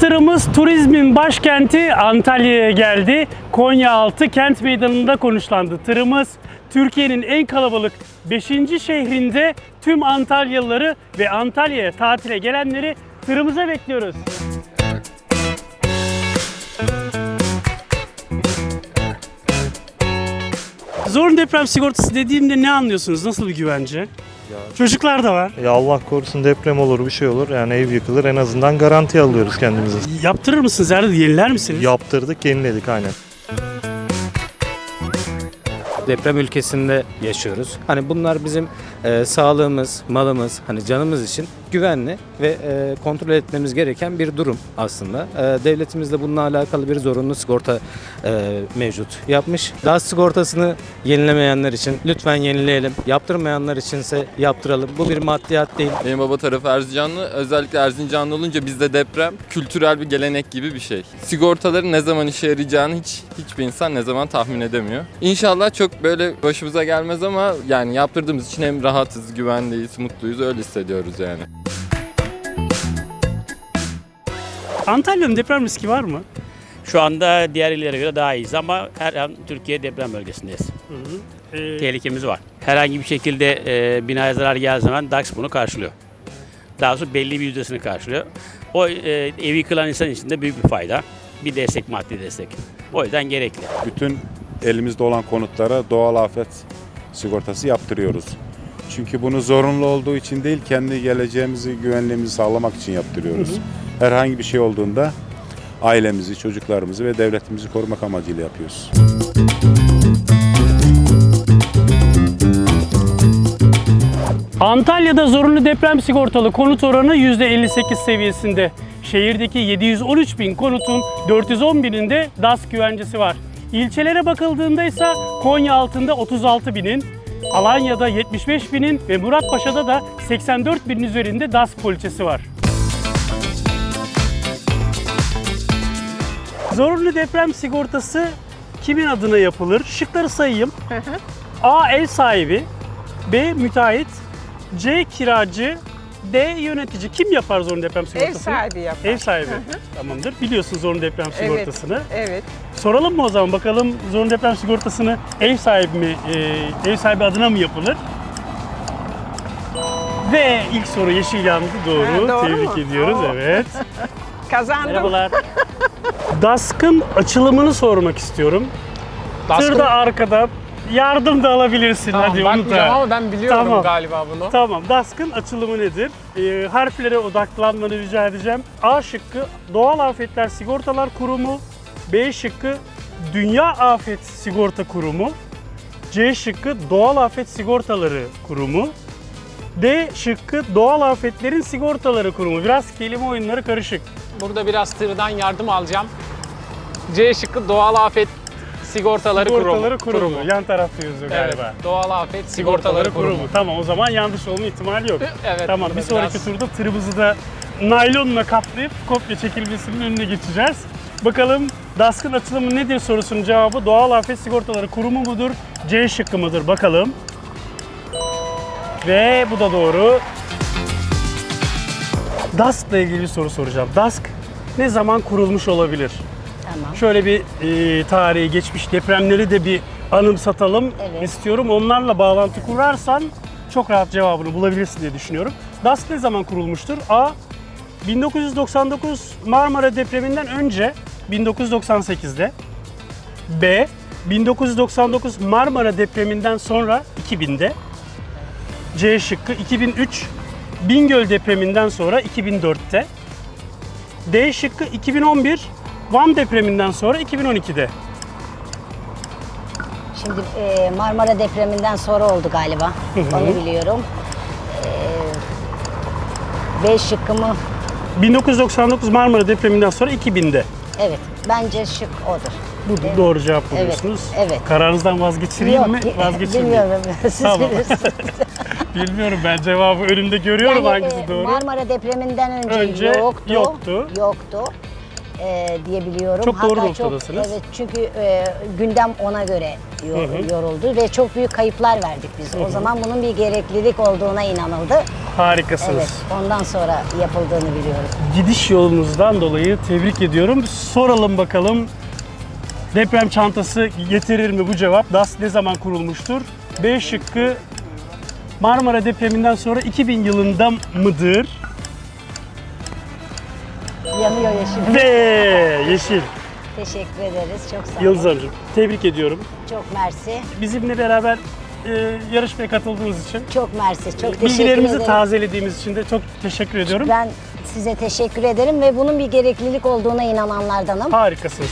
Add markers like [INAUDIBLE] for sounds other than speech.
Tırımız turizmin başkenti Antalya'ya geldi. Konyaaltı kent meydanında konuşlandı. Tırımız Türkiye'nin en kalabalık 5. şehrinde tüm Antalyalıları ve Antalya'ya tatile gelenleri tırımıza bekliyoruz. Zorunlu deprem sigortası dediğimde ne anlıyorsunuz? Nasıl bir güvence? Çocuklar da var. Ya Allah korusun deprem olur bir şey olur yani ev yıkılır en azından garanti alıyoruz kendimizi. Yaptırır mısınız? Yani yeniler misiniz? Yaptırdık yeniledik aynen. deprem ülkesinde yaşıyoruz. Hani bunlar bizim e, sağlığımız, malımız, hani canımız için güvenli ve e, kontrol etmemiz gereken bir durum aslında. E, devletimiz de bununla alakalı bir zorunlu sigorta e, mevcut yapmış. DAS sigortasını yenilemeyenler için lütfen yenileyelim. Yaptırmayanlar içinse yaptıralım. Bu bir maddiyat değil. Benim baba tarafı Erzincanlı. Özellikle Erzincanlı olunca bizde deprem kültürel bir gelenek gibi bir şey. Sigortaların ne zaman işe yarayacağını hiç hiçbir insan ne zaman tahmin edemiyor. İnşallah çok böyle başımıza gelmez ama yani yaptırdığımız için hem rahatız, güvendeyiz, mutluyuz öyle hissediyoruz yani. Antalya'nın deprem riski var mı? Şu anda diğer illere göre daha iyiyiz ama her an Türkiye deprem bölgesindeyiz. Ee, Tehlikemiz var. Herhangi bir şekilde e, binaya zarar geldiği zaman DAX bunu karşılıyor. Daha doğrusu belli bir yüzdesini karşılıyor. O e, evi yıkılan insan için de büyük bir fayda. Bir destek, maddi destek. O yüzden gerekli. bütün elimizde olan konutlara doğal afet sigortası yaptırıyoruz. Çünkü bunu zorunlu olduğu için değil, kendi geleceğimizi, güvenliğimizi sağlamak için yaptırıyoruz. Herhangi bir şey olduğunda ailemizi, çocuklarımızı ve devletimizi korumak amacıyla yapıyoruz. Antalya'da zorunlu deprem sigortalı konut oranı %58 seviyesinde. Şehirdeki 713 bin konutun 410 bininde DAS güvencesi var. İlçelere bakıldığında ise Konya altında 36 binin, Alanya'da 75 binin ve Muratpaşa'da da 84 binin üzerinde DAS poliçesi var. Zorunlu deprem sigortası kimin adına yapılır? Şıkları sayayım. A. Ev sahibi B. Müteahhit C. Kiracı D. Yönetici. Kim yapar zorunlu deprem Ev sigortasını? sahibi yapar. Ev sahibi. Tamamdır. Biliyorsun zorunlu deprem sigortasını. Evet. Soralım mı o zaman bakalım zorunlu deprem sigortasını ev sahibi mi, e, ev sahibi adına mı yapılır? Ve ilk soru yeşil yandı doğru. Ha, doğru Tebrik mu? ediyoruz Oo. evet. [LAUGHS] Kazandım. Merhabalar. DASK'ın açılımını sormak istiyorum. Tırda arkada yardım da alabilirsin Tamam, hadi onu bakmayacağım da. ama ben biliyorum Tamam. galiba bunu. Tamam, DASK'ın açılımı nedir? Ee, harflere odaklanmanı rica edeceğim. A şıkkı Doğal Afetler Sigortalar Kurumu. B şıkkı Dünya Afet Sigorta Kurumu. C şıkkı Doğal Afet Sigortaları Kurumu. D şıkkı Doğal Afetlerin Sigortaları Kurumu. Biraz kelime oyunları karışık. Burada biraz tırdan yardım alacağım. C şıkkı doğal afet sigortaları, Sigortaları kurumu. Kurumu. Yan tarafta yazıyor Evet, galiba. doğal afet sigortaları, kurumu. Tamam o zaman yanlış olma ihtimali yok. [LAUGHS] Evet. Tamam burada bir sonraki biraz- turda tırımızı da naylonla kaplayıp kopya çekilmesinin önüne geçeceğiz. Bakalım DASK'ın açılımı nedir sorusunun cevabı Doğal Afet Sigortaları Kurumu mudur? C şıkkı mıdır? Bakalım. Ve bu da doğru. DASK'la ilgili bir soru soracağım. DASK ne zaman kurulmuş olabilir? Tamam. Şöyle bir e, tarihi geçmiş depremleri de bir anımsatalım Evet. istiyorum. Onlarla bağlantı kurarsan çok rahat cevabını bulabilirsin diye düşünüyorum. DASK ne zaman kurulmuştur? A. 1999 Marmara depreminden önce 1998'de. B. 1999 Marmara depreminden sonra 2000'de. C şıkkı 2003 Bingöl depreminden sonra 2004'te. D şıkkı 2011 Van depreminden sonra 2012'de. Şimdi e, Marmara depreminden sonra oldu galiba. Onu biliyorum. E, B şıkkımı 1999 Marmara depreminden sonra 2000'de. evet bence şık odur. Bu doğru cevap buluyorsunuz. evet. Kararınızdan vazgeçireyim mi? ki- Vazgeçirmeyeyim. bilmiyorum. [LAUGHS] Siz Tamam. bilirsiniz. [LAUGHS] Bilmiyorum ben cevabı önümde görüyorum Yani, hangisi e, doğru. Marmara depreminden önce, Önce yoktu. yoktu. Yoktu. E, diye biliyorum. Çok doğru Hatta noktadasınız. evet çünkü e, gündem ona göre yo- Hı hı. yoruldu ve çok büyük kayıplar verdik biz. O zaman bunun bir gereklilik olduğuna inanıldı. Harikasınız. Evet, ondan sonra yapıldığını biliyorum. Gidiş yolunuzdan dolayı tebrik ediyorum. Soralım bakalım deprem çantası getirir mi bu cevap? DAS ne zaman kurulmuştur? B şıkkı Marmara depreminden sonra 2000 yılında mıdır? Yanıyor yeşil. Ve yeşil. Teşekkür ederiz. Çok sağ olun. Yıldız Hanımcığım tebrik ediyorum. Çok mersi. Bizimle beraber e, yarışmaya katıldığınız için, Çok mersi. Çok teşekkür bilgilerimizi ederim. tazelediğimiz için de çok teşekkür ediyorum. Ben size teşekkür ederim ve bunun bir gereklilik olduğuna inananlardanım. Harikasınız.